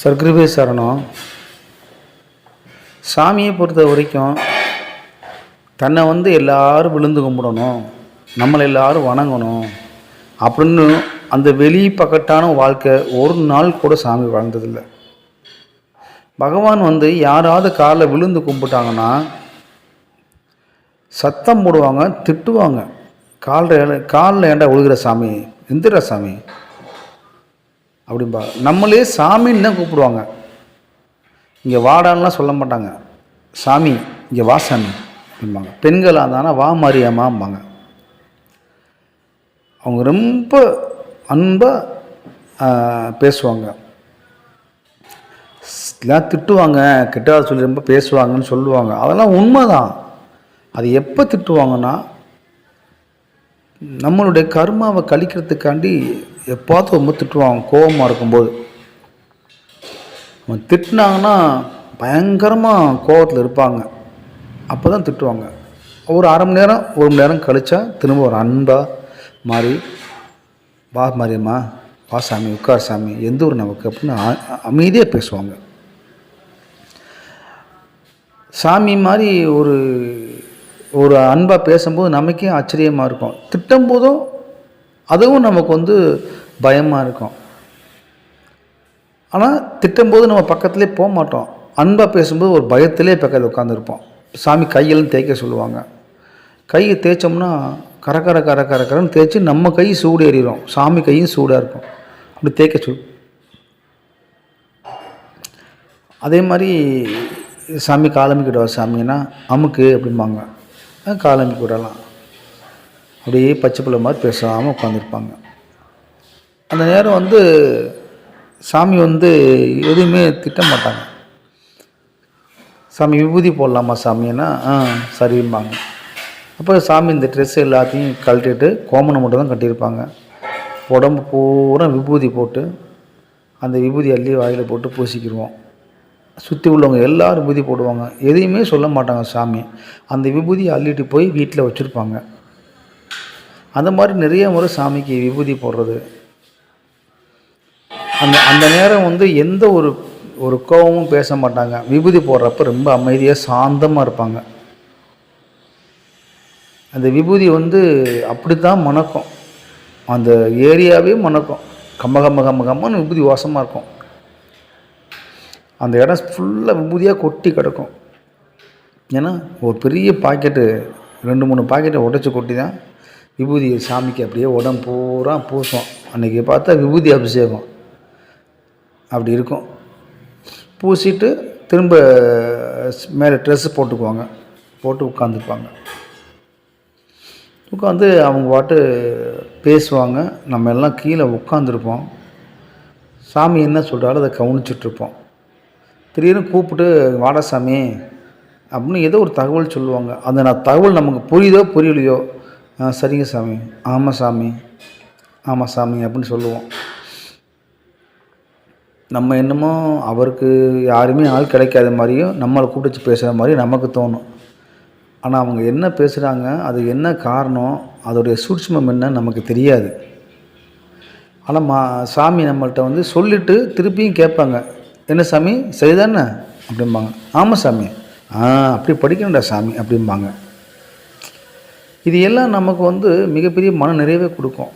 சர்க்கரவே சரணம். சாமியை பொறுத்த வரைக்கும் தன்னை வந்து எல்லாரும் விழுந்து கும்பிடணும். நம்மளை எல்லாரும் வணங்கணும். அப்படின்னு அந்த வெளி பக்கட்டான வாழ்க்கை ஒரு நாள் கூட சாமி வாழ்ந்ததில்லை. பகவான் வந்து யாராவது காலில் விழுந்து கும்பிட்டாங்கன்னா சத்தம் போடுவாங்க திட்டுவாங்க. காலில் காலில் ஏண்டா விழுகிற சாமி? எந்திர சாமி. அப்படிம்பா. நம்மளே சாமின்னு தான் கூப்பிடுவாங்க. இங்கே வாடான்லாம் சொல்ல மாட்டாங்க. சாமி இங்கே வா சாமி அப்படிம்பாங்க. பெண்களாக இருந்தாலும் வா மாரியாமாம்பாங்க அவங்க ரொம்ப அன்பாக பேசுவாங்க. எல்லாம் திட்டுவாங்க. கிட்டாத சொல்லி ரொம்ப பேசுவாங்கன்னு சொல்லுவாங்க. அதெல்லாம் உண்மை தான் அது எப்போ திட்டுவாங்கன்னா நம்மளுடைய கர்மாவை கழிக்கிறதுக்காண்டி எப்போதும் ரொம்ப திட்டுவாங்க கோபமாக இருக்கும்போது. அவன் திட்டினாங்கன்னா பயங்கரமாக கோபத்தில் இருப்பாங்க. அப்போ தான் திட்டுவாங்க. ஒரு அரை மணி நேரம் ஒரு மணி நேரம் கழித்தா திரும்ப ஒரு அன்பாக மாறி வா மாரியம்மா வா சாமி உட்கார் சாமி எந்த ஊர் நமக்கு? அப்படின்னு அமைதியாக பேசுவாங்க. சாமி மாதிரி ஒரு ஒரு அன்பாக பேசும்போது நமக்கே ஆச்சரியமாக இருக்கும். திட்டும் போதும் அதுவும் நமக்கு வந்து பயமாக இருக்கும். ஆனால் திட்டும்போது நம்ம பக்கத்துலேயே போக மாட்டோம். அன்பாக பேசும்போது ஒரு பயத்திலே பக்கத்தில் உட்காந்துருப்போம் சாமி கையெல்லாம் தேய்க்க சொல்லுவாங்க. கையை தேய்ச்சோம்னா கர கர கர கர கரன்னு தேய்ச்சி நம்ம கை சூடு ஏறிடும் சாமி கையும் சூடாக இருக்கும். அப்படி தேய்க்க சொல். அதே மாதிரி சாமி காலமிக்கிடுவா சாமின்னா அமுக்கு அப்படிம்பாங்க. அஹ் காலமிக்கு விடலாம். அப்படியே பச்சை பிள்ளை மாதிரி பேசாமல் உட்காந்துருப்பாங்க அந்த நேரம் வந்து சாமி வந்து எதுவுமே திட்ட மாட்டாங்க சாமி விபூதி போடலாமா சாமின்னா ஆ சரிம்பாங்க. அப்போ சாமி இந்த ட்ரெஸ் எல்லாத்தையும் கழட்டிட்டு கோமணம் மட்டும் தான் கட்டியிருப்பாங்க. உடம்பு பூரா விபூதி போட்டு அந்த விபூதி அள்ளி வாயில் போட்டு பூசிக்கிடுவோம் சுற்றி உள்ளவங்க எல்லாரும் விபூதி போடுவாங்க. எதையுமே சொல்ல மாட்டாங்க சாமி. அந்த விபூதியை அள்ளிட்டு போய் வீட்டில் வச்சுருப்பாங்க. அந்த மாதிரி நிறைய முறை சாமிக்கு விபூதி போடுறது. அந்த அந்த நேரம் வந்து எந்த ஒரு ஒரு கோபமும் பேச மாட்டாங்க. விபூதி போடுறப்ப ரொம்ப அமைதியாக சாந்தமாக இருப்பாங்க. அந்த விபூதி வந்து அப்படி தான் மணக்கும். அந்த ஏரியாவே மணக்கும். கம்ம கம்ம கம்ம கம்மன்னு விபூதி வாசமாக இருக்கும். அந்த இடம் ஃபுல்லாக விபூதியாக கொட்டி கிடக்கும். ஏன்னா ஒரு பெரிய பாக்கெட்டு ரெண்டு மூணு பாக்கெட்டை உடச்சி கொட்டி தான் விபூதி சாமிக்கு அப்படியே உடம்பு பூரா பூசும். அன்றைக்கி பார்த்தா விபூதி அபிஷேகம். அப்படி இருக்கும். பூசிட்டு திரும்ப மேலே ட்ரெஸ்ஸு போட்டுக்குவாங்க. போட்டு உட்காந்துருப்பாங்க உட்காந்து அவங்க பாட்டு பேசுவாங்க. நம்ம எல்லாம் கீழே உட்காந்துருப்போம் சாமி என்ன சொல்கிறாரோ அதை கவனிச்சிட்ருப்போம். திடீர்னு கூப்பிட்டு வாடா சாமி அப்படின்னு ஏதோ ஒரு தகவல் சொல்லுவாங்க. அந்த நான் தகவல் நமக்கு புரியுதோ புரியலையோ சரிங்க சாமி. ஆமாம் சாமி. ஆமாம் சாமி அப்படின்னு சொல்லுவோம். நம்ம என்னமோ அவருக்கு யாருமே ஆள் கிடைக்காத மாதிரியும் நம்மளை கூப்பிட்டு பேசுகிற மாதிரியும் நமக்கு தோணும். ஆனால் அவங்க என்ன பேசுகிறாங்க அது என்ன காரணம் அதோடைய சூட்சமம் என்ன நமக்கு தெரியாது. ஆனால் மா சாமி நம்மள்கிட்ட வந்து சொல்லிவிட்டு திருப்பியும் கேட்பாங்க. என்ன சாமி? சரிதானே? அப்படிம்பாங்க. ஆமாம் சாமி. ஆ அப்படி படிக்கணும்டா சாமி. அப்படிம்பாங்க. இது எல்லாம் நமக்கு வந்து மிகப்பெரிய மன நிறைவே கொடுக்கும்.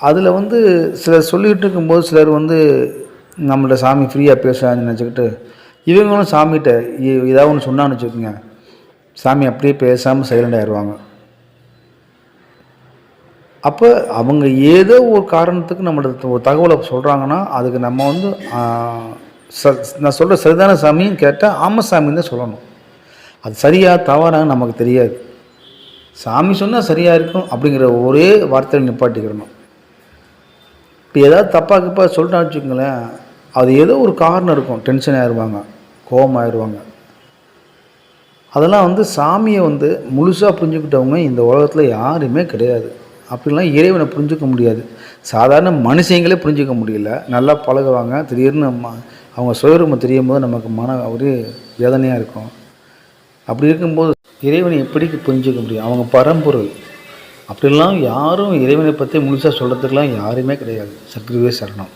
அதில் வந்து சிலர் சொல்லிக்கிட்டு இருக்கும்போது சிலர் வந்து நம்மள்ட்ட சாமி ஃப்ரீயாக பேசுகிறாங்கன்னு நினச்சிக்கிட்டு இவங்களும் சாமிகிட்ட இ- ஏதாவது ஒன்று சொன்னான்னு வச்சுக்கோங்க. சாமி அப்படியே பேசாமல் சைலண்ட் ஆயிடுவாங்க அப்போ அவங்க ஏதோ ஒரு காரணத்துக்கு நம்மளோட ஒரு தகவலை சொல்கிறாங்கன்னா அதுக்கு நம்ம வந்து ச நான் சொல்கிற சரிதான சாமின்னு கேட்டால் ஆமாம் சாமின்னு தான் சொல்லணும். அது சரியாக தவறான்னு நமக்கு தெரியாது. சாமி சொன்னால் சரியாக இருக்கும் அப்படிங்கிற ஒரே வார்த்தையில் நிப்பாட்டிக்கிறணும். இப்போ ஏதாவது தப்பாக கிப்பா சொல்லிட்டா வச்சுக்கோங்களேன் அது ஏதோ ஒரு காரணம் இருக்கும். டென்ஷன் ஆயிடுவாங்க கோபம் ஆயிடுவாங்க அதெல்லாம் வந்து சாமியை வந்து முழுசாக புரிஞ்சுக்கிட்டவங்க இந்த உலகத்தில் யாருமே கிடையாது. அப்படிலாம் இறைவனை புரிஞ்சுக்க முடியாது. சாதாரண மனுஷங்களே புரிஞ்சுக்க முடியல. நல்லா பழகுவாங்க. திடீர்னு ம- அவங்க சுயரூபம் தெரியும் போது நமக்கு மன ஒரு வேதனையாக இருக்கும். அப்படி இருக்கும்போது இறைவனை எப்படி புரிஞ்சுக்க முடியும்? அவங்க பரம்பொருள். அப்படிலாம் யாரும் இறைவனை பற்றி முழுசாக சொல்கிறதுக்கெலாம் யாருமே கிடையாது. சக்திவே சரணம்.